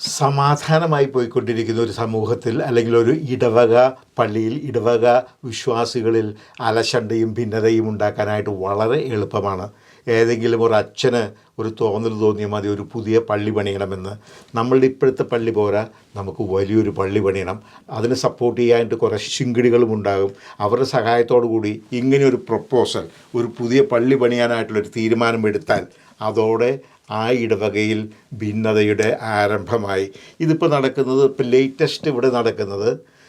സമാധാനമായി പോയിക്കൊണ്ടിരിക്കുന്ന ഒരു സമൂഹത്തിൽ അല്ലെങ്കിൽ ഒരു ഇടവക പള്ളിയിൽ ഇടവക വിശ്വാസികളിൽ അലശണ്ടയും ഭിന്നതയും ഉണ്ടാക്കാനായിട്ട് വളരെ എളുപ്പമാണ്. ഏതെങ്കിലും ഒരു അച്ഛന് ഒരു തോന്നൽ തോന്നിയാൽ മതി ഒരു പുതിയ പള്ളി പണിയണമെന്ന്. നമ്മളുടെ ഇപ്പോഴത്തെ പള്ളി പോരാ നമുക്ക് വലിയൊരു പള്ളി പണിയണം. അതിന് സപ്പോർട്ട് ചെയ്യാനായിട്ട് കുറേ ശിങ്കിടികളും ഉണ്ടാകും. അവരുടെ സഹായത്തോടു കൂടി ഇങ്ങനെ ഒരു പ്രപ്പോസൽ ഒരു പുതിയ പള്ളി പണിയാനായിട്ടുള്ളൊരു തീരുമാനമെടുത്താൽ അതോടെ ആ ഇടവകയിൽ ഭിന്നതയുടെ ആരംഭമായി. ഇതിപ്പോൾ നടക്കുന്നത് ഇപ്പോൾ ലേറ്റസ്റ്റ് ഇവിടെ നടക്കുന്നത്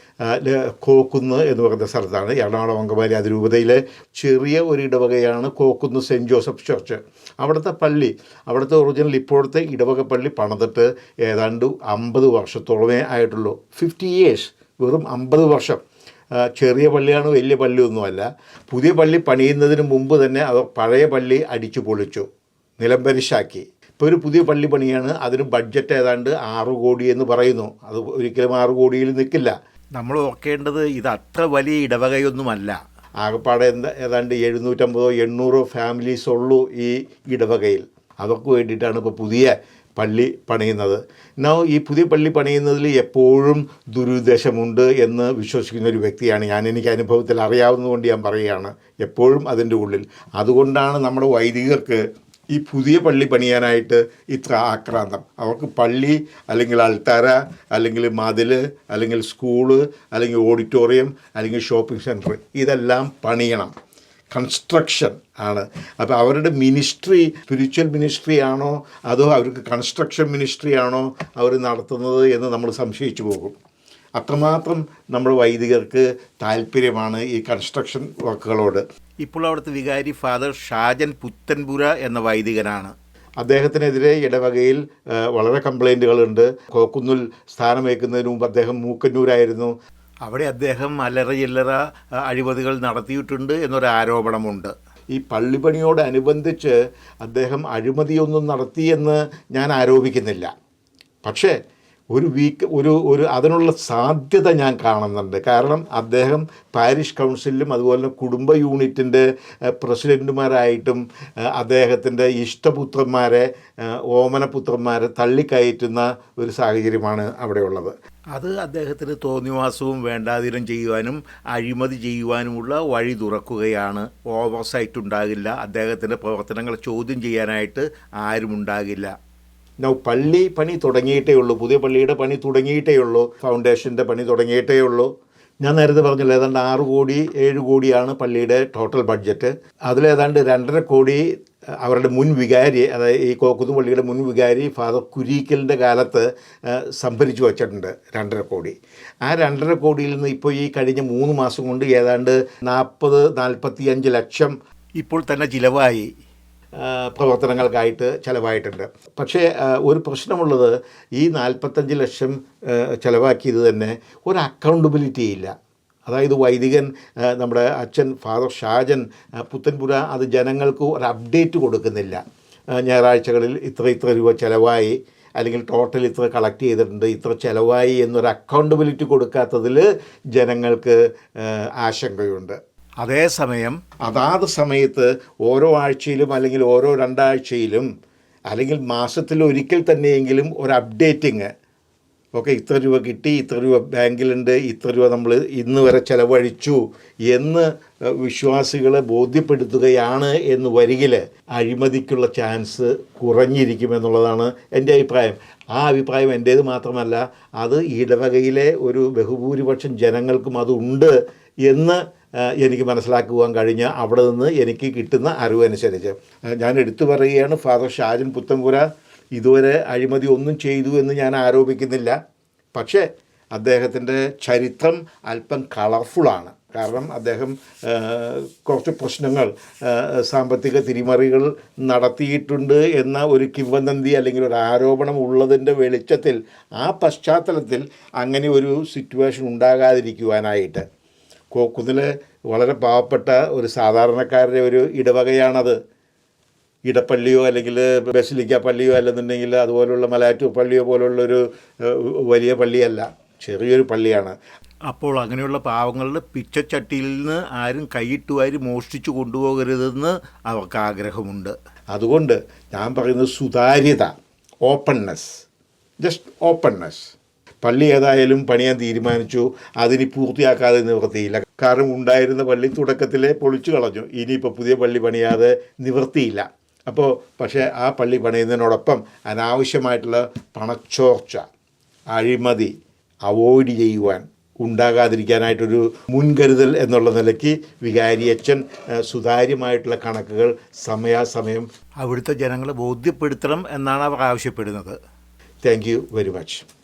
കോക്കുന്ന് എന്ന് പറയുന്ന സ്ഥലത്താണ്. എറണാകുളം അങ്കമാലി അതിരൂപതയിലെ ചെറിയ ഒരു ഇടവകയാണ് കോക്കുന്ന് സെന്റ് ജോസഫ് ചർച്ച്. അവിടുത്തെ പള്ളി അവിടുത്തെ ഒറിജിനൽ ഇപ്പോഴത്തെ ഇടവക പള്ളി പണിതിട്ട് ഏതാണ്ട് അമ്പത് വർഷത്തോളമേ ആയിട്ടുള്ളൂ. ഫിഫ്റ്റി ഇയേഴ്സ് വെറും അമ്പത് വർഷം. ചെറിയ പള്ളിയാണ് വലിയ പള്ളിയൊന്നുമല്ല. പുതിയ പള്ളി പണിയുന്നതിന് മുമ്പ് തന്നെ അവർ പഴയ പള്ളി അടിച്ചു പൊളിച്ചു നിലംപരിശാക്കി. ഇപ്പോൾ ഒരു പുതിയ പള്ളി പണിയാണ്. അതിന് ബഡ്ജറ്റ് ഏതാണ്ട് ആറ് കോടി എന്ന് പറയുന്നു. അത് ഒരിക്കലും ആറ് കോടിയിൽ നിൽക്കില്ല. നമ്മൾ ഓർക്കേണ്ടത് ഇത് അത്ര വലിയ ഇടവകയൊന്നുമല്ല. ആകപ്പാടെ എന്താ ഏതാണ്ട് എഴുന്നൂറ്റമ്പതോ എണ്ണൂറോ ഫാമിലീസ് ഉള്ളൂ ഈ ഇടവകയിൽ. അവർക്ക് വേണ്ടിയിട്ടാണ് ഇപ്പോൾ പുതിയ പള്ളി പണിയുന്നത്. നോ ഈ പുതിയ പള്ളി പണിയുന്നതിൽ എപ്പോഴും ദുരുദ്ദേശമുണ്ട് എന്ന് വിശ്വസിക്കുന്ന ഒരു വ്യക്തിയാണ് ഞാൻ. എനിക്ക് അനുഭവത്തിൽ അറിയാവുന്നതുകൊണ്ട് ഞാൻ പറയുകയാണ്. എപ്പോഴും അതിന്റെ ഉള്ളിൽ. അതുകൊണ്ടാണ് നമ്മുടെ വൈദികർക്ക് ഈ പുതിയ പള്ളി പണിയാനായിട്ട് ഇത്ര ആക്രാന്തം. അവർക്ക് പള്ളി അല്ലെങ്കിൽ അൾത്താര അല്ലെങ്കിൽ മതിൽ അല്ലെങ്കിൽ സ്കൂൾ അല്ലെങ്കിൽ ഓഡിറ്റോറിയം അല്ലെങ്കിൽ ഷോപ്പിംഗ് സെന്റർ ഇതെല്ലാം പണിയണം. കൺസ്ട്രക്ഷൻ ആണ്. അപ്പോൾ അവരുടെ മിനിസ്ട്രി സ്പിരിച്വൽ മിനിസ്ട്രി ആണോ അതോ അവർക്ക് കൺസ്ട്രക്ഷൻ മിനിസ്ട്രി ആണോ അവർ നടത്തുന്നത് എന്ന് നമ്മൾ സംശയിച്ചു പോകും. അത്രമാത്രം നമ്മുടെ വൈദികർക്ക് താല്പര്യമാണ് ഈ കൺസ്ട്രക്ഷൻ വർക്കുകളോട് ഇപ്പോൾ അവിടുത്തെ വികാരി ഫാദർ ഷാജൻ പുത്തൻപുര എന്ന വൈദികനാണ്. അദ്ദേഹത്തിനെതിരെ ഇടവകയിൽ വളരെ കംപ്ലൈന്റുകളുണ്ട് കോക്കുന്നുൽ സ്ഥാനം വയ്ക്കുന്നതിന് മുമ്പ് അദ്ദേഹം മൂക്കന്നൂരായിരുന്നു. അവിടെ അദ്ദേഹം അല്ലറ ചില്ലറ അഴിമതികൾ നടത്തിയിട്ടുണ്ട് എന്നൊരു ആരോപണമുണ്ട്. ഈ പള്ളിപ്പണിയോടനുബന്ധിച്ച് അദ്ദേഹം അഴിമതിയൊന്നും നടത്തിയെന്ന് ഞാൻ ആരോപിക്കുന്നില്ല. പക്ഷേ ഒരു വീക്ക് ഒരു ഒരു അതിനുള്ള സാധ്യത ഞാൻ കാണുന്നുണ്ട്. കാരണം അദ്ദേഹം പാരിഷ് കൗൺസിലും അതുപോലെ കുടുംബ യൂണിറ്റിന്റെ പ്രസിഡന്റുമാരായിട്ടും അദ്ദേഹത്തിന്റെ ഇഷ്ടപുത്രന്മാരെ ഓമനപുത്രന്മാരെ തള്ളിക്കയറ്റുന്ന ഒരു സാഹചര്യമാണ് അവിടെയുള്ളത്. അത് അദ്ദേഹത്തിന് തോന്നിവാസവും വേണ്ടാതിരം ചെയ്യുവാനും അഴിമതി ചെയ്യുവാനുമുള്ള വഴി തുറക്കുകയാണ്. ഓവർസൈറ്റ് ഉണ്ടാകില്ല. അദ്ദേഹത്തിന്റെ പ്രവർത്തനങ്ങൾ ചോദ്യം ചെയ്യാനായിട്ട് ആരും ഉണ്ടാകില്ല. നോ പള്ളി പണി തുടങ്ങിയിട്ടേ ഉള്ളൂ. പുതിയ പള്ളിയുടെ പണി തുടങ്ങിയിട്ടേ ഉള്ളൂ. ഫൗണ്ടേഷന്റെ പണി തുടങ്ങിയിട്ടേ ഉള്ളൂ. ഞാൻ നേരത്തെ പറഞ്ഞില്ല ഏതാണ്ട് ആറ് കോടി ഏഴ് കോടിയാണ് പള്ളിയുടെ ടോട്ടൽ ബഡ്ജറ്റ് അതിലേതാണ്ട് രണ്ടര കോടി അവരുടെ മുൻ വികാരി അതായത് ഈ കോക്കുതു പള്ളിയുടെ മുൻ വികാരി ഫാദർ കുരീക്കലിന്റെ കാലത്ത് സംഭരിച്ചു വച്ചിട്ടുണ്ട് രണ്ടര കോടി. ആ രണ്ടര കോടിയിൽ നിന്ന് ഇപ്പോൾ ഈ കഴിഞ്ഞ മൂന്ന് മാസം കൊണ്ട് ഏതാണ്ട് നാൽപ്പത് നാൽപ്പത്തി ലക്ഷം ഇപ്പോൾ തന്നെ ചിലവായി. പ്രവർത്തനങ്ങൾക്കായിട്ട് ചിലവായിട്ടുണ്ട്. പക്ഷേ ഒരു പ്രശ്നമുള്ളത് ഈ നാൽപ്പത്തഞ്ച് ലക്ഷം ചിലവാക്കിയത് തന്നെ ഒരു അക്കൗണ്ടബിലിറ്റി ഇല്ല. അതായത് വൈദികൻ നമ്മുടെ അച്ഛൻ ഫാദർ ഷാജൻ പുത്തൻപുര അത് ജനങ്ങൾക്ക് ഒരു അപ്ഡേറ്റ് കൊടുക്കുന്നില്ല. ഞായറാഴ്ചകളിൽ ഇത്ര ഇത്ര രൂപ ചിലവായി അല്ലെങ്കിൽ ടോട്ടൽ ഇത്ര കളക്ട് ചെയ്തിട്ടുണ്ട് ഇത്ര ചിലവായി എന്നൊരു അക്കൗണ്ടബിലിറ്റി കൊടുക്കാത്തതിൽ ജനങ്ങൾക്ക് ആശങ്കയുണ്ട്. അതേസമയം അതാത് സമയത്ത് ഓരോ ആഴ്ചയിലും അല്ലെങ്കിൽ ഓരോ രണ്ടാഴ്ചയിലും അല്ലെങ്കിൽ മാസത്തിൽ ഒരിക്കൽ തന്നെയെങ്കിലും ഒരു അപ്ഡേറ്റിങ്. ഓക്കെ ഇത്ര രൂപ കിട്ടി ഇത്ര രൂപ ബാങ്കിലുണ്ട് ഇത്ര രൂപ നമ്മൾ ഇന്ന് വരെ ചിലവഴിച്ചു എന്ന് വിശ്വാസികളെ ബോധ്യപ്പെടുത്തുകയാണ് എന്ന് വരികിൽ അഴിമതിക്കുള്ള ചാൻസ് കുറഞ്ഞിരിക്കുമെന്നുള്ളതാണ് എന്റെ അഭിപ്രായം. ആ അഭിപ്രായം എന്റേത് മാത്രമല്ല അത് ഇടവകയിലെ ഒരു ബഹുഭൂരിപക്ഷം ജനങ്ങൾക്കും അതുണ്ട് എന്ന് എനിക്ക് മനസ്സിലാക്കുവാൻ കഴിഞ്ഞ അവിടെ നിന്ന് എനിക്ക് കിട്ടുന്ന അറിവനുസരിച്ച് ഞാൻ എടുത്തു പറയുകയാണ് ഫാദർ ഷാജൻ പുത്തൻപുര ഇതുവരെ അഴിമതി ഒന്നും ചെയ്തു എന്ന് ഞാൻ ആരോപിക്കുന്നില്ല. പക്ഷേ അദ്ദേഹത്തിന്റെ ചരിത്രം അല്പം കളർഫുള്ളാണ് കാരണം അദ്ദേഹം കുറച്ച് പ്രശ്നങ്ങൾ സാമ്പത്തിക തിരിമറികൾ നടത്തിയിട്ടുണ്ട് എന്ന ഒരു കിംവദന്തി അല്ലെങ്കിൽ ഒരു ആരോപണം ഉള്ളതിന്റെ വെളിച്ചത്തിൽ ആ പശ്ചാത്തലത്തിൽ അങ്ങനെ ഒരു സിറ്റുവേഷൻ ഉണ്ടാകാതിരിക്കുവാനായിട്ട് കോക്കുന്നിൽ വളരെ പാവപ്പെട്ട ഒരു സാധാരണക്കാരുടെ ഒരു ഇടവകയാണത്. ഇടപ്പള്ളിയോ അല്ലെങ്കിൽ ബസിലിക്ക പള്ളിയോ അല്ലെന്നുണ്ടെങ്കിൽ അതുപോലുള്ള മലയാറ്റൂർ പള്ളിയോ പോലുള്ളൊരു വലിയ പള്ളിയല്ല. ചെറിയൊരു പള്ളിയാണ്. അപ്പോൾ അങ്ങനെയുള്ള പാവങ്ങളുടെ പിച്ചച്ചട്ടിയിൽ നിന്ന് ആരും കൈയിട്ട് വാരി മോഷ്ടിച്ചു കൊണ്ടുപോകരുതെന്ന് അവർക്ക് ആഗ്രഹമുണ്ട്. അതുകൊണ്ട് ഞാൻ പറയുന്നത് സുതാര്യത ഓപ്പൺനെസ് ജസ്റ്റ് ഓപ്പൺനെസ് പള്ളി ഏതായാലും പണിയാൻ തീരുമാനിച്ചു. അതിനി പൂർത്തിയാക്കാതെ നിവൃത്തിയില്ല കാരണം ഉണ്ടായിരുന്ന പള്ളി തുടക്കത്തിലെ പൊളിച്ചു കളഞ്ഞു. ഇനിയിപ്പോൾ പുതിയ പള്ളി പണിയാതെ നിവൃത്തിയില്ല അപ്പോൾ പക്ഷേ ആ പള്ളി പണിയുന്നതിനോടൊപ്പം അനാവശ്യമായിട്ടുള്ള പണച്ചോർച്ച അഴിമതി അവോയ്ഡ് ചെയ്യുവാൻ ഉണ്ടാകാതിരിക്കാനായിട്ടൊരു മുൻകരുതൽ എന്നുള്ള നിലയ്ക്ക് വികാരിയച്ഛൻ അച്ഛൻ സുതാര്യമായിട്ടുള്ള കണക്കുകൾ സമയാസമയം അവിടുത്തെ ജനങ്ങളെ ബോധ്യപ്പെടുത്തണം എന്നാണ് അവർ ആവശ്യപ്പെടുന്നത്. Thank you very much